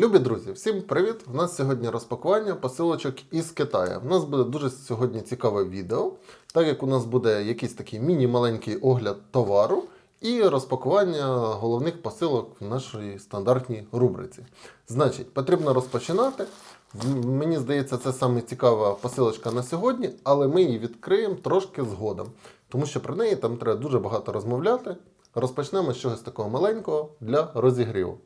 Любі друзі, всім привіт! У нас сьогодні розпакування посилочок із Китаю. У нас буде дуже сьогодні цікаве відео, так як у нас буде якийсь такий міні-маленький огляд товару і розпакування головних посилок в нашій стандартній рубриці. Значить, потрібно розпочинати. Мені здається, це саме цікава посилочка на сьогодні, але ми її відкриємо трошки згодом, тому що про неї там треба дуже багато розмовляти. Розпочнемо з чогось такого маленького для розігріву.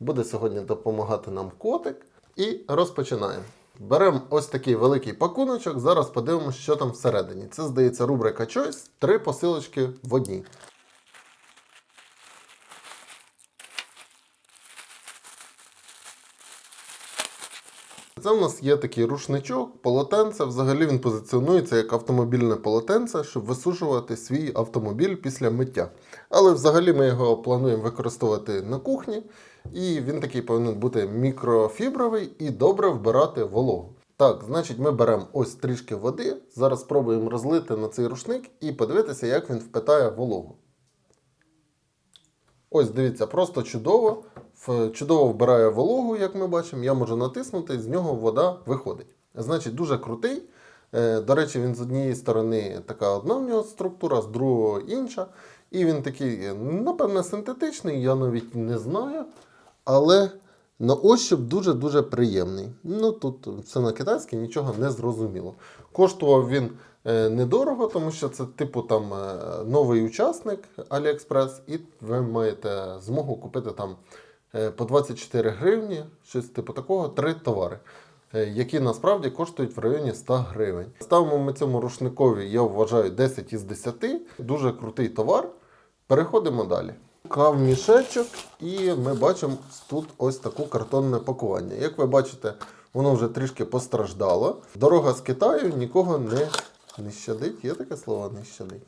Буде сьогодні допомагати нам котик. І розпочинаємо. Беремо ось такий великий пакуночок. Зараз подивимося, що там всередині. Це, здається, рубрика Choice. Три посилочки в одній. Це в нас є такий рушничок, полотенце. Взагалі він позиціонується як автомобільне полотенце, щоб висушувати свій автомобіль після миття. Але взагалі ми його плануємо використовувати на кухні, і він такий повинен бути мікрофібровий і добре вбирати вологу. Так, значить, ми беремо ось трішки води. Зараз спробуємо розлити на цей рушник і подивитися, як він впитає вологу. Ось дивіться, просто чудово. Чудово вбирає вологу, як ми бачимо. Я можу натиснути, з нього вода виходить. Значить, дуже крутий. Е, До речі, він з однієї сторони така одна в нього структура, з другої інша. І він такий, е, напевне, синтетичний, я навіть не знаю. Але на ощуп дуже-дуже приємний. Ну тут все на китайське, нічого не зрозуміло. Коштував він е, недорого, тому що це типу там е, новий учасник AliExpress, і ви маєте змогу купити там е, по 24 гривні, щось типу такого, три товари. Які насправді коштують в районі 100 гривень. Ставимо ми цьому рушникові, я вважаю, 10 із 10. Дуже крутий товар. Переходимо далі. Клав мішечок, і ми бачимо тут ось таку картонне пакування. Як ви бачите, воно вже трішки постраждало. Дорога з Китаю нікого не, не щадить. Є таке слово не щадить?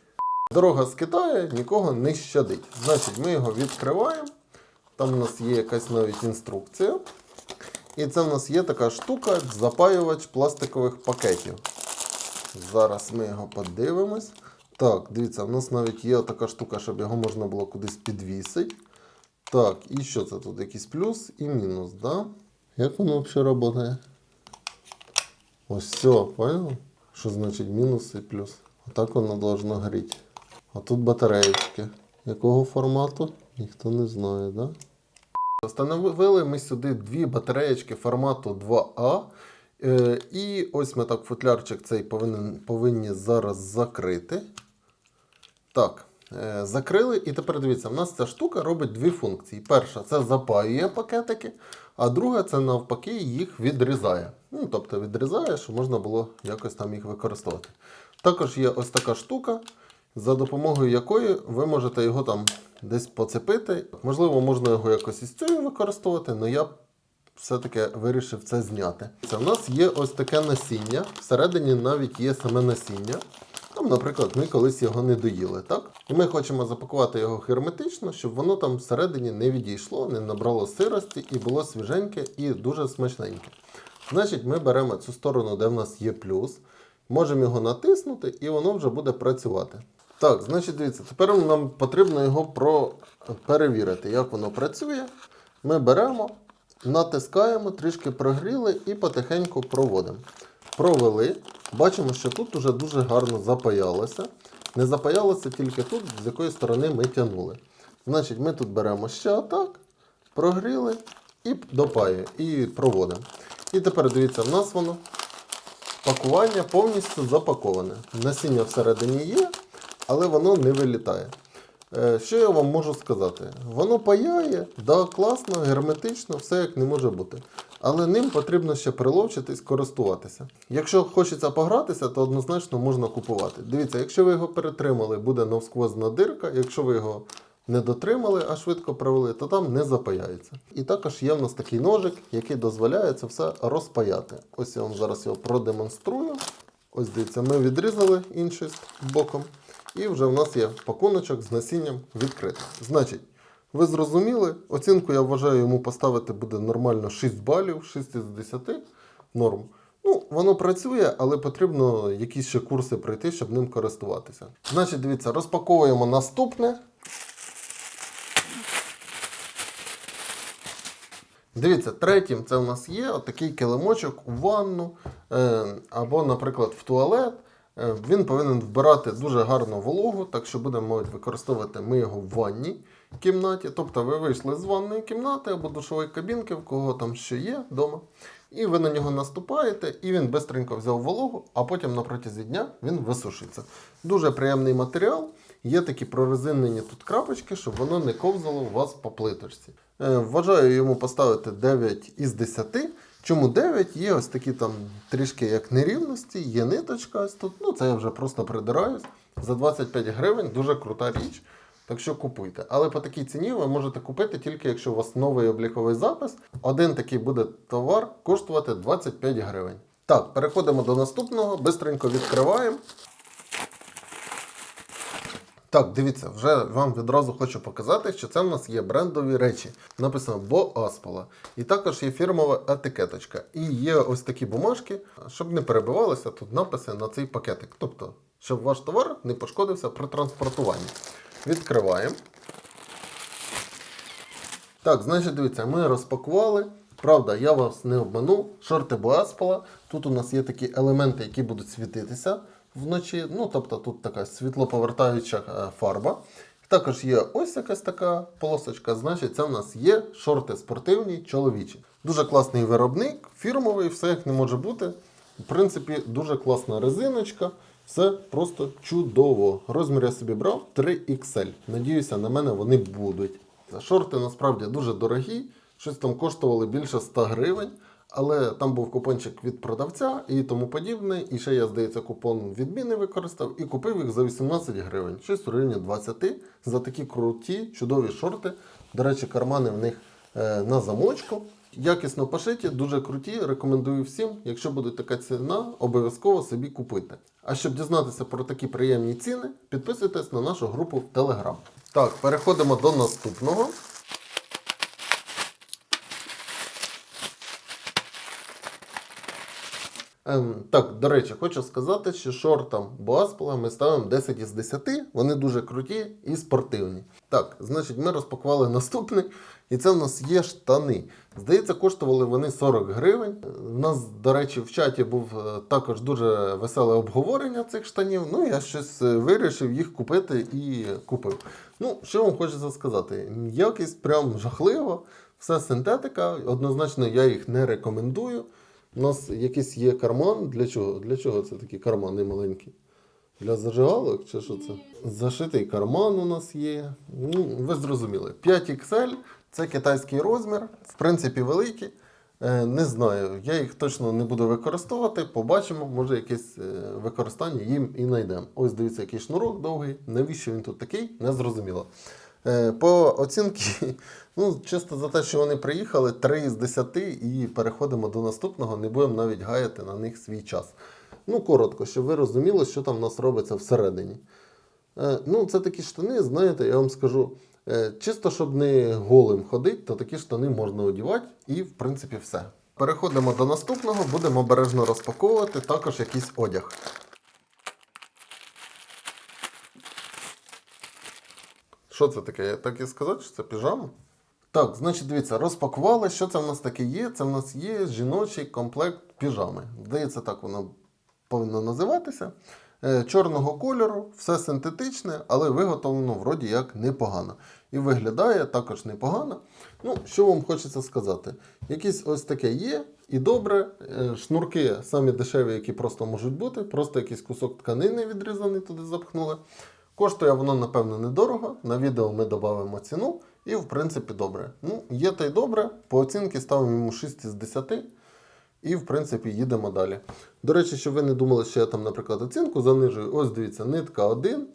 Дорога з Китаю нікого не щадить. Значить, ми його відкриваємо. Там у нас є якась навіть інструкція. І це в нас є така штука, запаювач пластикових пакетів. Зараз ми його подивимось. Так, дивіться, у нас навіть є така штука, щоб його можна було кудись підвісити. Так, і що це тут? Якийсь плюс і мінус, да? Як воно взагалі працює? Ось все, понял? Що значить мінус і плюс? Отак воно должно горіти. А тут батареєчки. Якого формату? Ніхто не знає, да? Встановили ми сюди дві батареєчки формату 2А. Е, і ось ми так футлярчик цей повинен, повинні зараз закрити. Так, е, закрили. І тепер дивіться, в нас ця штука робить дві функції. Перша це запаює пакетики, а друга це навпаки їх відрізає. Ну, тобто відрізає, щоб можна було якось там їх використовувати. Також є ось така штука, за допомогою якої ви можете його там десь поцепити. Можливо, можна його якось із цією використовувати, але я все-таки вирішив це зняти. Це в нас є ось таке насіння. Всередині навіть є саме насіння. Там, наприклад, ми колись його не доїли, так? І ми хочемо запакувати його герметично, щоб воно там всередині не відійшло, не набрало сирості і було свіженьке і дуже смачненьке. Значить, ми беремо цю сторону, де в нас є плюс, можемо його натиснути, і воно вже буде працювати. Так, значить, дивіться, тепер нам потрібно його про... перевірити, як воно працює. Ми беремо, натискаємо, трішки прогріли і потихеньку проводимо. Провели. Бачимо, що тут уже дуже гарно запаялося. Не запаялося тільки тут, з якої сторони ми тягнули. Значить, ми тут беремо ще отак, прогріли і допаюємо, і проводимо. І тепер дивіться, в нас воно пакування повністю запаковане. Насіння всередині є, але воно не вилітає. Е, Що я вам можу сказати? Воно паяє, да, класно, герметично, все як не може бути. Але ним потрібно ще приловчитись, користуватися. Якщо хочеться погратися, то однозначно можна купувати. Дивіться, якщо ви його перетримали, буде навсквозна дирка. Якщо ви його не дотримали, а швидко провели, то там не запаяється. І також є в нас такий ножик, який дозволяє це все розпаяти. Ось я вам зараз його продемонструю. Ось дивіться, ми відрізали інший боком. І вже в нас є пакуночок з насінням відкритий. Значить, ви зрозуміли, оцінку я вважаю йому поставити буде нормально 6 балів, 6 із 10 норм. Ну, воно працює, але потрібно якісь ще курси пройти, щоб ним користуватися. Значить, дивіться, розпаковуємо наступне. Дивіться, третім це у нас є отакий килимочок у ванну е, або, наприклад, в туалет. Е, Він повинен вбирати дуже гарну вологу, так що будемо використовувати ми його в ванній кімнаті. Тобто ви вийшли з ванної кімнати або душової кабінки, в кого там що є вдома. І ви на нього наступаєте, і він бистренько взяв вологу, а потім на протязі дня він висушиться. Дуже приємний матеріал. Є такі прорезинені тут крапочки, щоб воно не ковзало у вас по плиточці. Е, вважаю йому поставити 9 із 10. Чому 9? Є ось такі там трішки як нерівності, є ниточка ось тут. Ну це я вже просто придираюсь. За 25 гривень дуже крута річ. Так що купуйте. Але по такій ціні ви можете купити тільки якщо у вас новий обліковий запис. Один такий буде товар коштувати 25 гривень. Так, переходимо до наступного, бистренько відкриваємо. Так, дивіться, вже вам відразу хочу показати, що це в нас є брендові речі. Написано Бо Аспола. І також є фірмова етикеточка. І є ось такі бумажки, щоб не перебивалися тут написи на цей пакетик. Тобто, щоб ваш товар не пошкодився при транспортуванні. Відкриваємо. Так, значить, дивіться, ми розпакували. Правда, я вас не обманув. Шорти Боаспола. Тут у нас є такі елементи, які будуть світитися вночі. Ну, тобто тут така світлоповертаюча е, фарба. Також є ось якась така полосочка. Значить, це в нас є шорти спортивні, чоловічі. Дуже класний виробник, фірмовий, все як не може бути. В принципі, дуже класна резиночка. Все просто чудово. Розмір я собі брав 3XL. Надіюся, на мене вони будуть. Шорти насправді дуже дорогі, щось там коштували більше 100 гривень, але там був купончик від продавця і тому подібне. І ще я, здається, купон відміни використав і купив їх за 18 гривень, щось у районі 20 за такі круті, чудові шорти. До речі, кармани в них е, на замочку. Якісно пошиті, дуже круті. Рекомендую всім. Якщо буде така ціна, обов'язково собі купуйте. А щоб дізнатися про такі приємні ціни, підписуйтесь на нашу групу в Telegram. Так, переходимо до наступного. Так, до речі, хочу сказати, що шортам Боаспола ми ставимо 10 із 10. Вони дуже круті і спортивні. Так, значить, ми розпакували наступний, і це в нас є штани. Здається, коштували вони 40 гривень. У нас, до речі, в чаті був е, також дуже веселе обговорення цих штанів. Ну, я щось е, вирішив їх купити і купив. Ну, що вам хочеться сказати? Якість прям жахлива, все синтетика. Однозначно, я їх не рекомендую. У нас якийсь є карман. Для чого? Для чого це такі кармани маленькі? Для зажигалок чи що це? Зашитий карман у нас є. Ну, ви зрозуміли. 5XL це китайський розмір, в принципі, великий. Е, Не знаю, я їх точно не буду використовувати. Побачимо, може якесь е, використання їм і знайдемо. Ось дивіться, який шнурок довгий. Навіщо він тут такий? Не зрозуміло. Е, По оцінки, ну, чисто за те, що вони приїхали, 3 з 10 і переходимо до наступного, не будемо навіть гаяти на них свій час. Ну, коротко, щоб ви розуміли, що там в нас робиться всередині. Е, Ну, це такі штани, знаєте, я вам скажу. е, Чисто, щоб не голим ходити, то такі штани можна одягати і, в принципі, все. Переходимо до наступного, будемо обережно розпаковувати також якийсь одяг. Що це таке? Я так і сказати, що це піжама? Так, значить, дивіться, розпакували. Що це в нас таке є? Це в нас є жіночий комплект піжами. Здається, так воно повинно називатися. Е, Чорного кольору, все синтетичне, але виготовлено вроді як непогано. І виглядає також непогано. Ну, що вам хочеться сказати? Якісь ось таке є, і добре. Е, Шнурки самі дешеві, які просто можуть бути. Просто якийсь кусок тканини відрізаний туди запхнули. Коштує воно, напевно, недорого. На відео ми додамо ціну. І, в принципі, добре. Ну, є та й добре. По оцінці ставимо йому 6 із 10. І, в принципі, їдемо далі. До речі, щоб ви не думали, що я там, наприклад, оцінку занижую. Ось дивіться, нитка 1.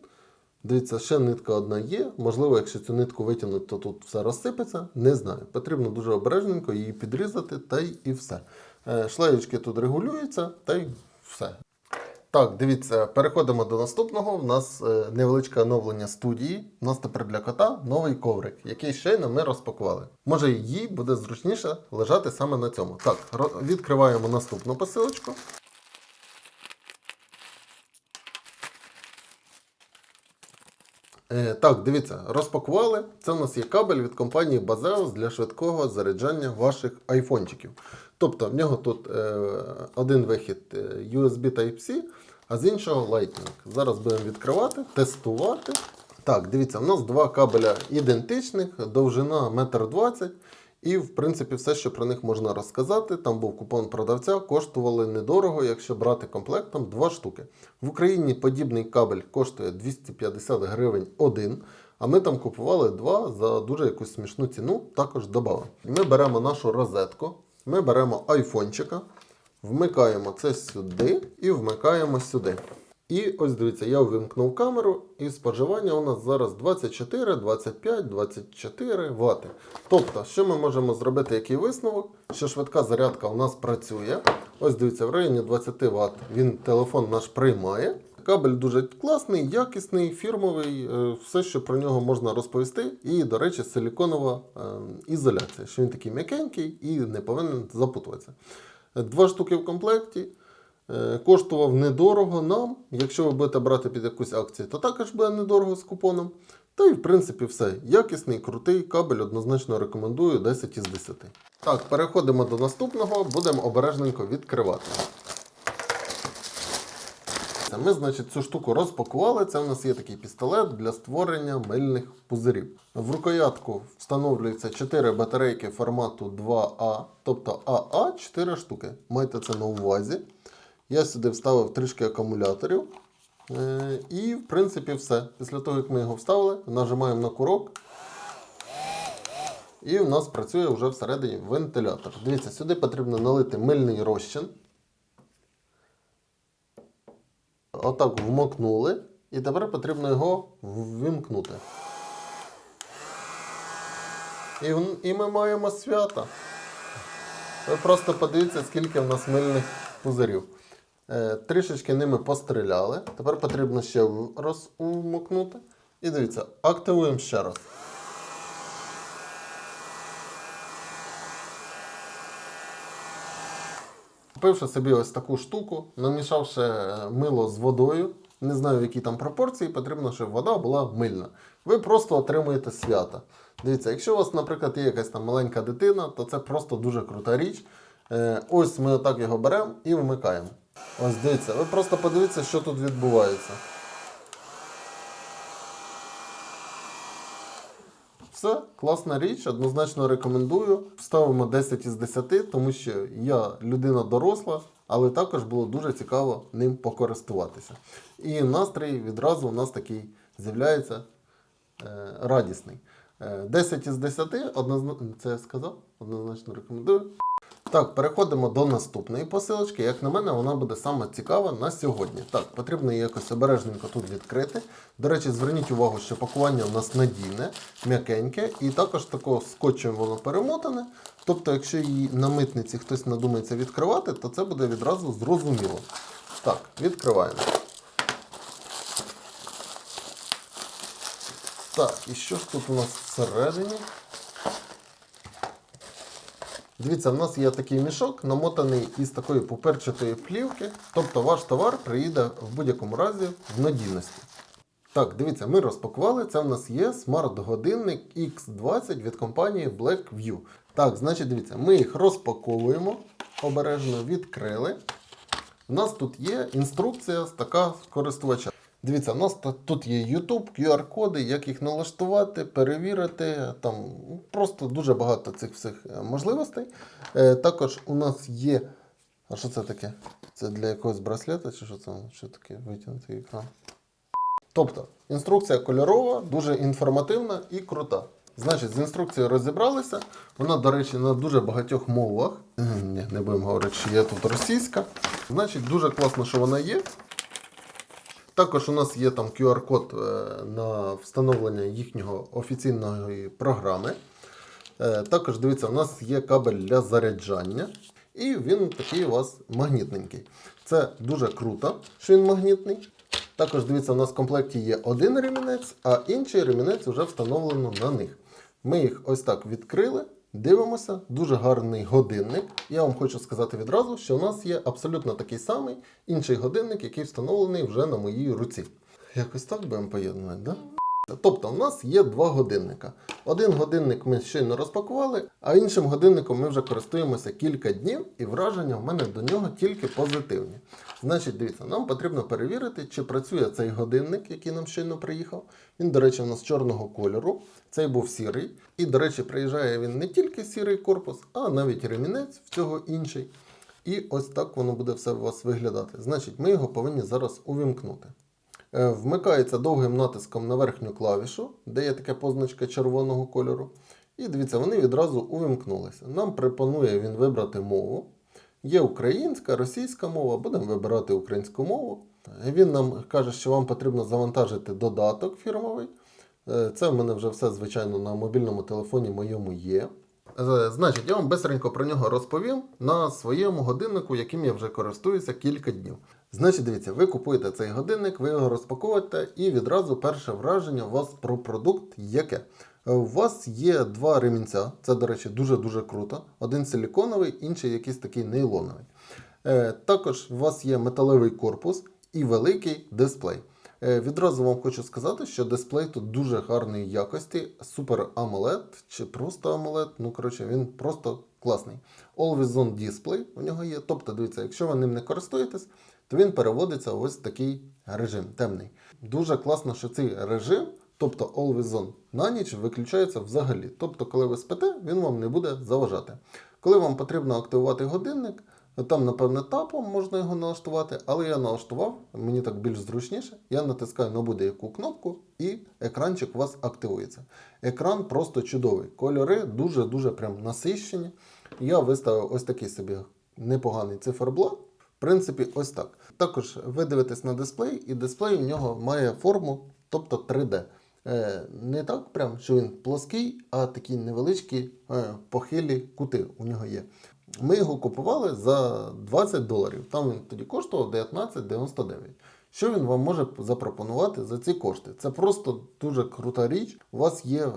Дивіться, ще нитка одна є. Можливо, якщо цю нитку витягнути, то тут все розсипеться. Не знаю. Потрібно дуже обережненько її підрізати, та й і все. Е, Шлеєчки тут регулюються, та й все. Так, дивіться, переходимо до наступного. У нас е, невеличке оновлення студії. У нас тепер для кота новий коврик, який щойно ми розпакували. Може, їй буде зручніше лежати саме на цьому. Так, відкриваємо наступну посилочку. Е, так, дивіться, розпакували. Це у нас є кабель від компанії Bazeus для швидкого заряджання ваших айфончиків. Тобто в нього тут е, один вихід е, USB Type-C, а з іншого Lightning. Зараз будемо відкривати, тестувати. Так, дивіться, у нас два кабеля ідентичних, довжина 1,20 м. І, в принципі, все, що про них можна розказати. Там був купон продавця, коштували недорого, якщо брати комплектом два штуки. В Україні подібний кабель коштує 250 гривень один, а ми там купували два за дуже якусь смішну ціну, також додали. Ми беремо нашу розетку, ми беремо айфончика, вмикаємо це сюди і вмикаємо сюди. І ось дивіться, я увімкнув камеру, і споживання у нас зараз 24, 25, 24 Вт. Тобто, що ми можемо зробити, який висновок? Що швидка зарядка у нас працює. Ось дивіться, в районі 20 Вт він телефон наш приймає. Кабель дуже класний, якісний, фірмовий, е, все, що про нього можна розповісти. І, до речі, силіконова е, ізоляція, що він такий м'якенький і не повинен запутуватися. Два штуки в комплекті. Е, Коштував недорого нам. Якщо ви будете брати під якусь акцію, то також буде недорого з купоном. Та й в принципі все. Якісний, крутий кабель однозначно рекомендую 10 із 10. Так, переходимо до наступного, будемо обережненько відкривати. Це Ми, значить, цю штуку розпакували. Це у нас є такий пістолет для створення мильних пузирів. В рукоятку встановлюється 4 батарейки формату 2А, тобто АА 4 штуки. Майте це на увазі. Я сюди вставив трішки акумуляторів. Е, І, в принципі, все. Після того, як ми його вставили, нажимаємо на курок. І в нас працює вже всередині вентилятор. Дивіться, сюди потрібно налити мильний розчин. Отак вмокнули. І тепер потрібно його ввімкнути. І, і ми маємо свято. Ви просто подивіться, скільки в нас мильних пузирів. Е, трішечки ними постріляли. Тепер потрібно ще умокнути. І дивіться, активуємо ще раз. Купивши собі ось таку штуку, намішавши е, мило з водою, не знаю в якій там пропорції, потрібно, щоб вода була мильна. Ви просто отримуєте свята. Дивіться, якщо у вас, наприклад, є якась там маленька дитина, то це просто дуже крута річ. Е, Ось ми отак його беремо і вмикаємо. Ось дивіться, ви просто подивіться, що тут відбувається. Все, класна річ, однозначно рекомендую. Ставимо 10 із 10, тому що я людина доросла, але також було дуже цікаво ним покористуватися. І настрій відразу у нас такий з'являється е, радісний. Е, 10 із 10, однозначно, це я сказав, однозначно рекомендую. Так, переходимо до наступної посилочки. Як на мене, вона буде саме цікава на сьогодні. Так, потрібно її якось обережненько тут відкрити. До речі, зверніть увагу, що пакування у нас надійне, м'якеньке, і також такого скотчем воно перемотане. Тобто, якщо її на митниці хтось надумається відкривати, то це буде відразу зрозуміло. Так, відкриваємо. Так, і що ж тут у нас всередині? Дивіться, в нас є такий мішок, намотаний із такої пуперчатої плівки. Тобто ваш товар приїде в будь-якому разі в надійності. Так, дивіться, ми розпакували. Це в нас є смарт-годинник X20 від компанії Blackview. Так, значить, дивіться, ми їх розпаковуємо, обережно відкрили. У нас тут є інструкція з така користувача. Дивіться, у нас тут є YouTube, QR-коди, як їх налаштувати, перевірити. Там ну, просто дуже багато цих всіх е, можливостей. Е, також у нас є. А що це таке? Це для якогось браслета чи що це? Що таке? Витягнутий екран. Тобто, інструкція кольорова, дуже інформативна і крута. Значить, з інструкцією розібралися. Вона, до речі, на дуже багатьох мовах. Ні, не будемо говорити, що є тут російська. Значить, дуже класно, що вона є. Також у нас є там QR-код е, на встановлення їхнього офіційної програми. Е, Також дивіться, у нас є кабель для заряджання. І він такий у вас магнітненький. Це дуже круто, що він магнітний. Також дивіться, у нас в комплекті є один ремінець, а інший ремінець вже встановлено на них. Ми їх ось так відкрили, дивимося, дуже гарний годинник. Я вам хочу сказати відразу, що у нас є абсолютно такий самий інший годинник, який встановлений вже на моїй руці. Якось так будемо поєднувати, да? Тобто, у нас є два годинника. Один годинник ми щойно розпакували, а іншим годинником ми вже користуємося кілька днів, і враження в мене до нього тільки позитивні. Значить, дивіться, нам потрібно перевірити, чи працює цей годинник, який нам щойно приїхав. Він, до речі, у нас чорного кольору. Цей був сірий. І, до речі, приїжджає він не тільки сірий корпус, а навіть ремінець в цього інший. І ось так воно буде все у вас виглядати. Значить, ми його повинні зараз увімкнути. Е, Вмикається довгим натиском на верхню клавішу, де є така позначка червоного кольору. І дивіться, вони відразу увімкнулися. Нам пропонує він вибрати мову. Є українська, російська мова, будемо вибирати українську мову. Е, Він нам каже, що вам потрібно завантажити додаток фірмовий. Е, Це в мене вже все, звичайно, на мобільному телефоні моєму є. Значить, я вам бистренько про нього розповім на своєму годиннику, яким я вже користуюся кілька днів. Значить, дивіться, ви купуєте цей годинник, ви його розпаковуєте, і відразу перше враження у вас про продукт яке? Е, У вас є два ремінця, це, до речі, дуже-дуже круто. Один силіконовий, інший якийсь такий нейлоновий. Е, Також у вас є металевий корпус і великий дисплей. Е, Відразу вам хочу сказати, що дисплей тут дуже гарної якості, Super AMOLED чи просто AMOLED, ну коротше, він просто класний. Always On Display у нього є. Тобто, дивіться, якщо ви ним не користуєтесь, то він переводиться в ось такий режим темний. Дуже класно, що цей режим, тобто Always On, на ніч виключається взагалі. Тобто, коли ви спите, він вам не буде заважати. Коли вам потрібно активувати годинник, там, напевне, тапом можна його налаштувати, але я налаштував, мені так більш зручніше. Я натискаю на будь-яку кнопку і екранчик у вас активується. Екран просто чудовий. Кольори дуже-дуже прям насищені. Я виставив ось такий собі непоганий циферблат. В принципі, ось так. Також ви дивитесь на дисплей, і дисплей у нього має форму, тобто 3D. Е, Не так прям, що він плоский, а такі невеличкі е, похилі кути у нього є. Ми його купували за 20 доларів. Там він тоді коштував 19,99. Що він вам може запропонувати за ці кошти? Це просто дуже крута річ. У вас є е,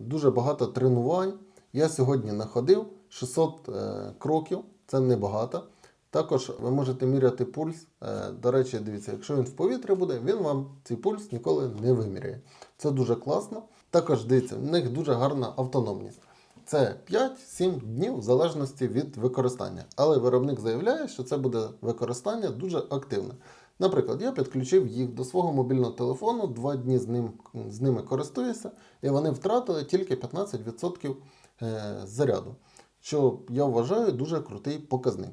дуже багато тренувань. Я сьогодні находив 600 е, кроків, це небагато. Також ви можете міряти пульс. Е, До речі, дивіться, якщо він в повітрі буде, він вам цей пульс ніколи не виміряє. Це дуже класно. Також дивіться, в них дуже гарна автономність. Це 5-7 днів в залежності від використання. Але виробник заявляє, що це буде використання дуже активне. Наприклад, я підключив їх до свого мобільного телефону, 2 дні з, ним, з ними користуюся, і вони втратили тільки 15% е, заряду, що я вважаю дуже крутий показник.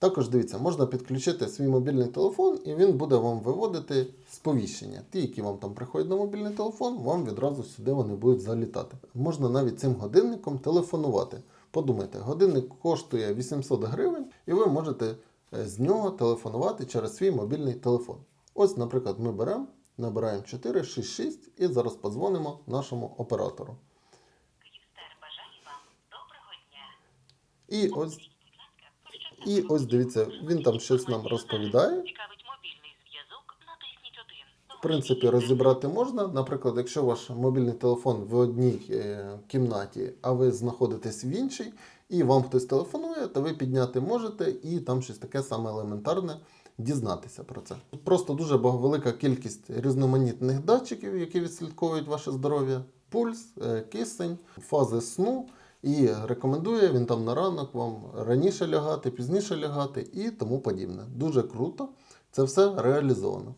Також дивіться, можна підключити свій мобільний телефон, і він буде вам виводити сповіщення. Ті, які вам там приходять на мобільний телефон, вам відразу сюди вони будуть залітати. Можна навіть цим годинником телефонувати. Подумайте, годинник коштує 800 гривень, і ви можете е, з нього телефонувати через свій мобільний телефон. Ось, наприклад, ми беремо, набираємо 466 і зараз подзвонимо нашому оператору. Київстар бажає вам доброго дня. І ось, Будь ласка, про що і ось дивіться, він там щось нам розповідає. В принципі, розібрати можна. Наприклад, якщо ваш мобільний телефон в одній е, кімнаті, а ви знаходитесь в іншій, і вам хтось телефонує, то ви підняти можете і там щось таке саме елементарне дізнатися про це. Просто дуже велика кількість різноманітних датчиків, які відслідковують ваше здоров'я, пульс, е, кисень, фази сну. І рекомендує він там на ранок вам раніше лягати, пізніше лягати і тому подібне. Дуже круто. Це все реалізовано.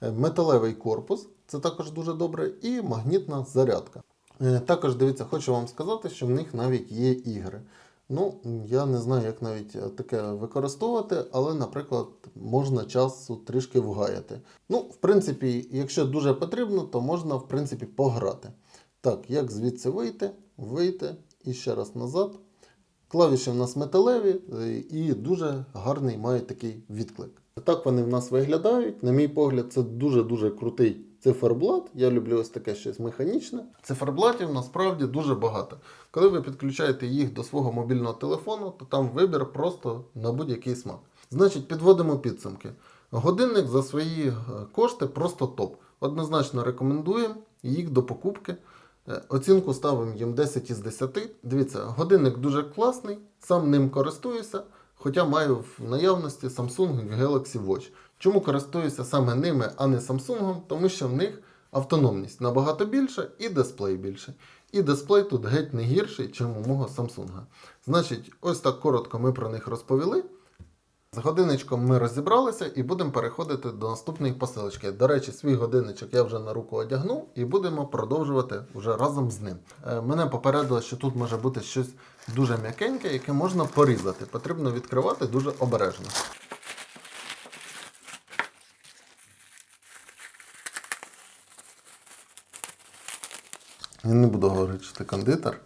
Е, Металевий корпус, це також дуже добре, і магнітна зарядка. Е, Також дивіться, хочу вам сказати, що в них навіть є ігри. Ну, я не знаю, як навіть е, таке використовувати, але, наприклад, можна часу трішки вгаяти. Ну, в принципі, якщо дуже потрібно, то можна, в принципі, пограти. Так, як звідси вийти? Вийти і ще раз назад. Клавіші в нас металеві е, і дуже гарний мають такий відклик. Так вони в нас виглядають. На мій погляд, це дуже-дуже крутий циферблат. Я люблю ось таке щось механічне. Циферблатів насправді дуже багато. Коли ви підключаєте їх до свого мобільного телефону, то там вибір просто на будь-який смак. Значить, підводимо підсумки. Годинник за свої е, кошти просто топ. Однозначно рекомендуємо їх до покупки. Е, Оцінку ставимо їм 10 із 10. Дивіться, годинник дуже класний, сам ним користуюся, хоча маю в наявності Samsung Galaxy Watch. Чому користуюся саме ними, а не Samsung? Тому що в них Автономність набагато більша і дисплей більший. І дисплей тут геть не гірший, ніж у мого Samsung. Значить, ось так коротко ми про них розповіли. З годинничком ми розібралися і будемо переходити до наступної посилочки. До речі, свій годинничок я вже на руку одягнув і будемо продовжувати вже разом з ним. Е, Мене попередило, що тут може бути щось дуже м'якеньке, яке можна порізати. Потрібно відкривати дуже обережно. Я не буду говорити, що ти кондитер.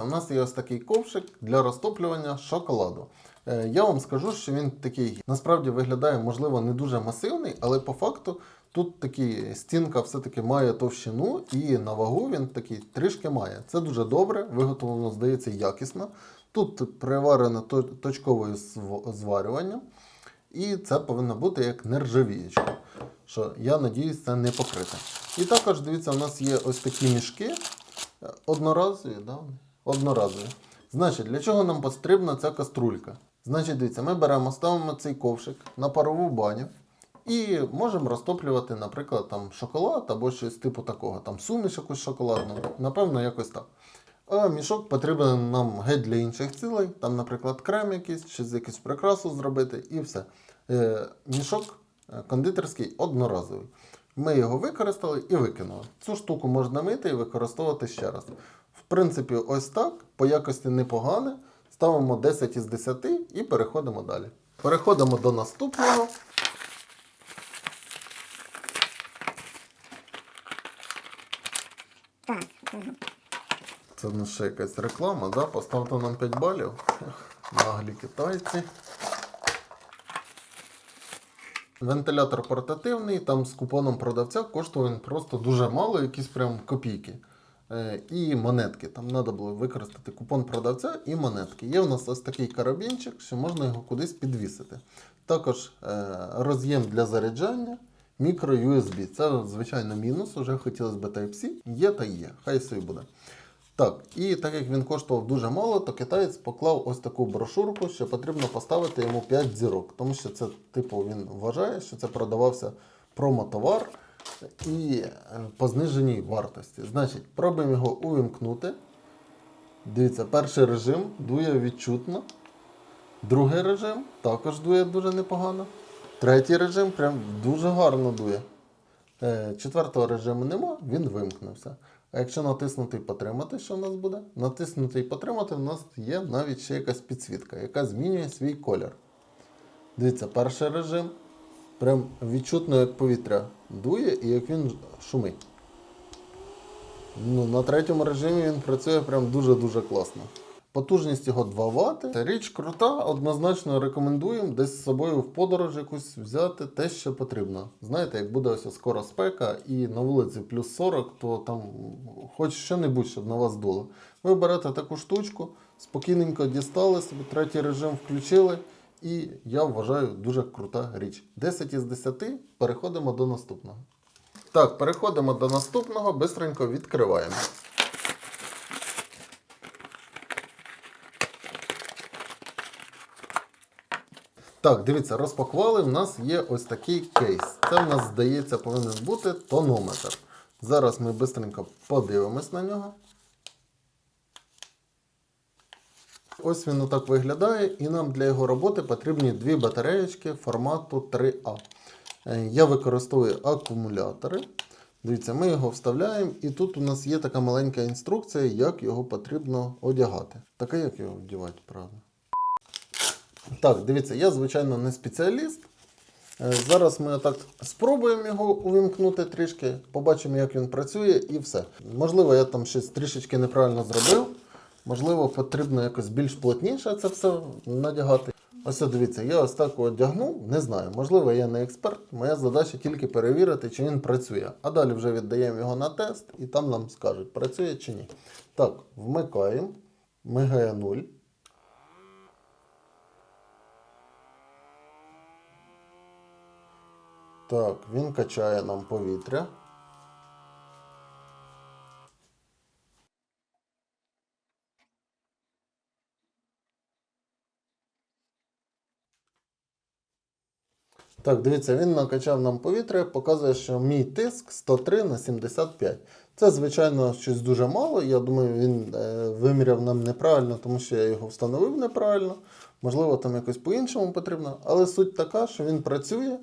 У нас є ось такий ковшик для розтоплювання шоколаду. Е, Я вам скажу, що він такий насправді виглядає, можливо, не дуже масивний, але по факту тут такий стінка все-таки має товщину, і на вагу він такий трішки має. Це дуже добре, виготовлено, здається, якісно. Тут приварено то- точковою зварюванням, і це повинно бути як нержавіючка. Що я надіюсь, це не покрите. І також дивіться, у нас є ось такі мішки е, одноразові, да? Одноразові. Значить, для чого нам потрібна ця каструлька? Значить, дивіться, ми беремо, ставимо цей ковшик на парову баню і можемо розтоплювати, наприклад, там шоколад або щось типу такого, там суміш якусь шоколадну, напевно, якось так. А мішок потрібен нам геть для інших цілей, там, наприклад, крем якийсь, чи якусь прикрасу зробити, і все. Е, мішок е, кондитерський одноразовий. Ми його використали і викинули. Цю штуку можна мити і використовувати ще раз. В принципі, ось так, по якості непогане. Ставимо 10 із 10 і переходимо далі. Переходимо до наступного. Це в нас ще якась реклама, да? Поставте нам 5 балів. Наглі китайці. Вентилятор портативний, там з купоном продавця коштує він просто дуже мало, якісь прям копійки. Е, і монетки. Там треба було використати купон продавця і монетки. Є в нас ось такий карабінчик, що можна його кудись підвісити. Також е, роз'єм для заряджання, мікро USB. Це, звичайно, мінус, уже хотілося б Type-C. Є та є, хай собі буде. Так, і так як він коштував дуже мало, то китаєць поклав ось таку брошурку, що потрібно поставити йому 5 зірок. Тому що це, типу, він вважає, що це продавався промотовар і е, по зниженій вартості. Значить, пробуємо його увімкнути. Дивіться, перший режим дує відчутно. Другий режим також дує дуже непогано. Третій режим прям дуже гарно дує. Е, Четвертого режиму нема, він вимкнувся. А якщо натиснути і потримати, що в нас буде? Натиснути і потримати, в нас є навіть ще якась підсвітка, яка змінює свій колір. Дивіться, перший режим. Прям відчутно, як повітря дує і як він шумить. Ну, на третьому режимі він працює прям дуже-дуже класно. Потужність його 2 Вт. Річ крута, однозначно рекомендуємо десь з собою в подорож якусь взяти те, що потрібно. Знаєте, як буде ось скоро спека і на вулиці плюс 40, то там хоч що-небудь, щоб на вас дуло. Ви берете таку штучку, спокійненько дістали собі, третій режим включили. І я вважаю дуже крута річ. 10 із 10 переходимо до наступного. Так, переходимо до наступного, бистренько відкриваємо. Так, дивіться, розпакували. В нас є ось такий кейс. Це в нас, здається, повинен бути тонометр. Зараз ми бистренько подивимось на нього. Ось він отак виглядає, і нам для його роботи потрібні дві батареєчки формату 3А. Е, Я використовую акумулятори. Дивіться, ми його вставляємо, і тут у нас є така маленька інструкція, як його потрібно одягати. Така як його вдівати, правда? Так, дивіться, я, звичайно, не спеціаліст. Е, Зараз ми отак спробуємо його увімкнути трішки, побачимо, як він працює, і все. Можливо, я там щось трішечки неправильно зробив. Можливо, потрібно якось більш плотніше це все надягати. Ось дивіться, я ось так одягнув, не знаю. Можливо, я не експерт. Моя задача тільки перевірити, чи він працює. А далі вже віддаємо його на тест, і там нам скажуть, працює чи ні. Так, вмикаємо. Мигає 0. Так, він качає нам повітря. Так, дивіться, він накачав нам повітря, показує, що мій тиск 103 на 75. Це, звичайно, щось дуже мало. Я думаю, він е, виміряв нам неправильно, тому що я його встановив неправильно. Можливо, там якось по-іншому потрібно. Але суть така, що він працює,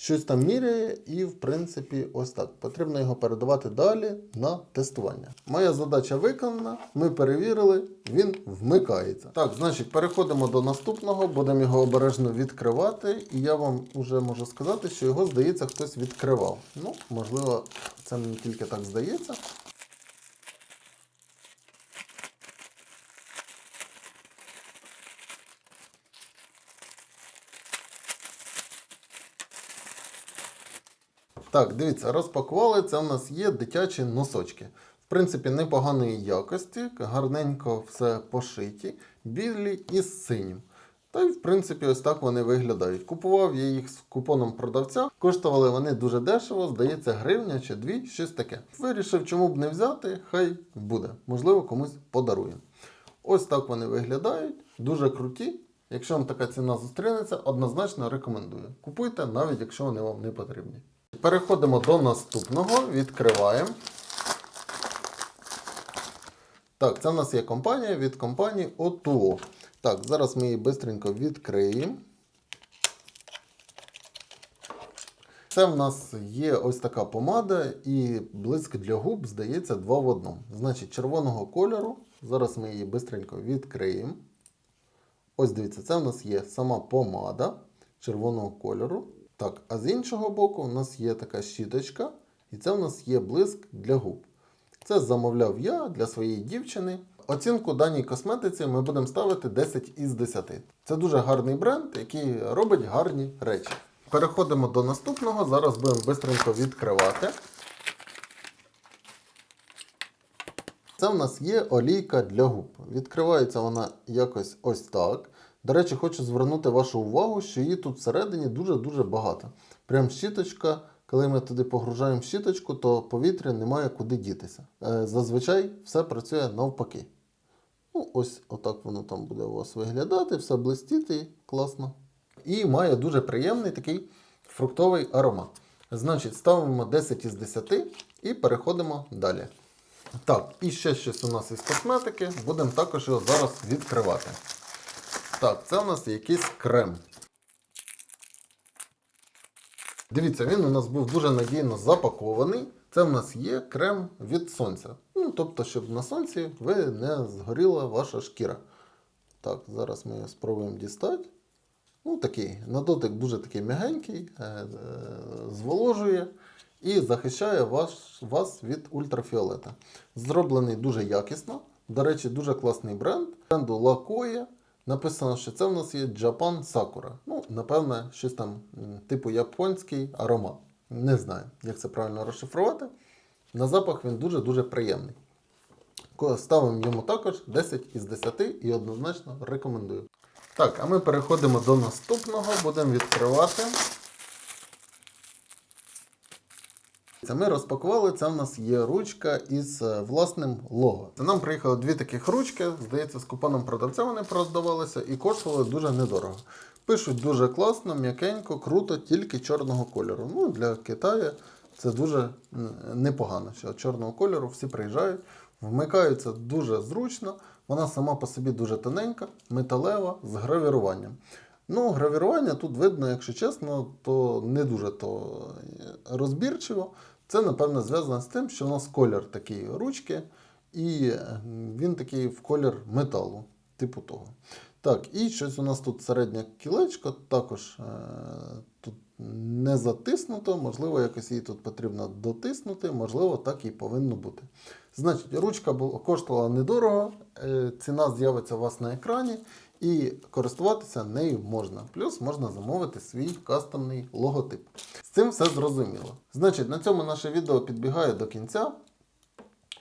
щось там міряє, і, в принципі, ось так. Потрібно його передавати далі на тестування. Моя задача виконана. Ми перевірили, він вмикається. Так, значить, переходимо до наступного, будемо його обережно відкривати. І я вам вже можу сказати, що його, здається, хтось відкривав. Ну, можливо, це мені тільки так здається. Так, дивіться, розпакували. Це в нас є дитячі носочки. В принципі, непоганої якості, гарненько все пошиті, білі і з синім. Та й в принципі ось так вони виглядають. Купував я їх з купоном продавця. Коштували вони дуже дешево, здається, гривня чи дві, щось таке. Вирішив, чому б не взяти, хай буде. Можливо, комусь подарує. Ось так вони виглядають, дуже круті. Якщо вам така ціна зустрінеться, однозначно рекомендую. Купуйте, навіть якщо вони вам не потрібні. Переходимо до наступного, відкриваємо. Так, це в нас є компанія від компанії Otuo. Так, зараз ми її швидко відкриємо. Це в нас є ось така помада і блиск для губ, здається, два в одному. Значить, червоного кольору. Зараз ми її швидко відкриємо. Ось дивіться, це в нас є сама помада червоного кольору. Так, а з іншого боку, у нас є така щіточка, і це у нас є блиск для губ. Це замовляв я для своєї дівчини. Оцінку даній косметиці ми будемо ставити 10 із 10. Це дуже гарний бренд, який робить гарні речі. Переходимо до наступного. Зараз будемо швидко відкривати. Це в нас є олійка для губ. Відкривається вона якось ось так. До речі, хочу звернути вашу увагу, що її тут всередині дуже-дуже багато. Прям щіточка, коли ми туди погружаємо щіточку, то повітря немає куди дітися. Е, Зазвичай все працює навпаки. Ну, ось отак воно там буде у вас виглядати, все блистіти, класно. І має дуже приємний такий фруктовий аромат. Значить, ставимо 10 із 10 і переходимо далі. Так, і ще щось у нас із косметики. Будемо також його зараз відкривати. Так, це у нас якийсь крем. Дивіться, він у нас був дуже надійно запакований. Це в нас є крем від сонця. Ну, тобто, щоб на сонці ви не згоріла ваша шкіра. Так, зараз ми спробуємо дістати. Ну, такий, на дотик дуже такий м'ягенький, е, е, зволожує і захищає вас, вас від ультрафіолета. Зроблений дуже якісно. До речі, дуже класний бренд. Бренду Lakoya. Написано, що це в нас є Japan Sakura. Ну, напевне, щось там типу японський аромат. Не знаю, як це правильно розшифрувати. На запах він дуже-дуже приємний. Ставимо йому також 10 із 10 і однозначно рекомендую. Так, а ми переходимо до наступного, будемо відкривати. Це ми розпакували. Це в нас є ручка із е, власним лого. Це нам приїхало дві таких ручки. Здається, з купоном продавця вони продавалися і коштували дуже недорого. Пишуть дуже класно, м'якенько, круто, тільки чорного кольору. Ну, для Китаю це дуже непогано, що чорного кольору всі приїжджають, вмикаються дуже зручно. Вона сама по собі дуже тоненька, металева, з гравіруванням. Ну, гравірування тут видно, якщо чесно, то не дуже то розбірчиво. Це, напевно, зв'язано з тим, що у нас колір такий ручки, і е, він такий в колір металу, типу того. Так, і щось у нас тут середнє кілечко, також е, тут не затиснуто, можливо, якось її тут потрібно дотиснути, можливо, так і повинно бути. Значить, ручка була, коштувала недорого, е, ціна з'явиться у вас на екрані, і користуватися нею можна. Плюс можна замовити свій кастомний логотип. З цим все зрозуміло. Значить, на цьому наше відео підбігає до кінця.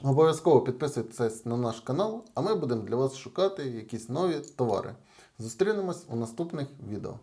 Обов'язково підписуйтесь на наш канал, а ми будемо для вас шукати якісь нові товари. Зустрінемось у наступних відео.